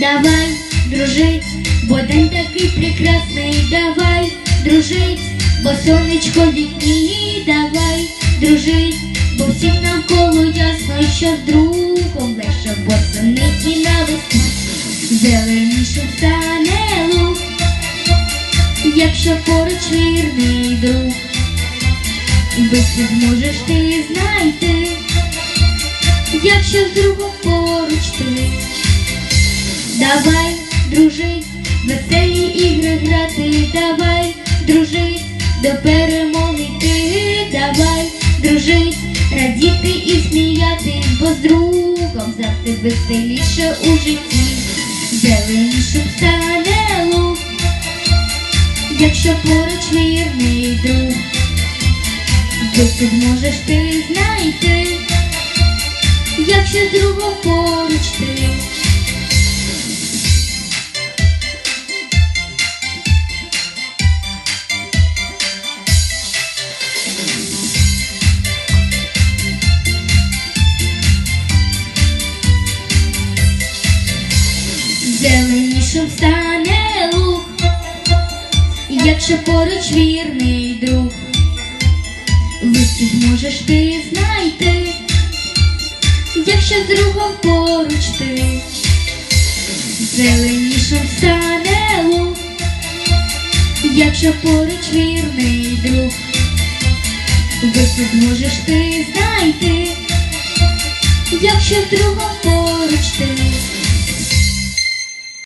Давай дружить, бо день такий прекрасний, давай дружить, бо сонечко вікні, давай дружить, бо всім навколо ясно, що з другом легше восени і навесні. Зеленішим стане луг, якщо поруч вірний друг, вихід зможеш ти знайти, якщо з другом поруч ти. Давай дружить, веселі ігри грати, давай дружить, до перемоги йти, давай дружить, радіти і сміятись, бо з другом завжди веселіше у житті, зеленішим стане луг, якщо поруч вірний друг, вихід можеш ти знайти, якщо з другом поруч ти. Зеленішим стане луг, якщо поруч вірний друг, вихід зможеш ти знайти, якщо з другом поруч ти, зеленішим стане луг, якщо поруч вірний друг, вихід зможеш ти знайти, якщо з другом поруч ти.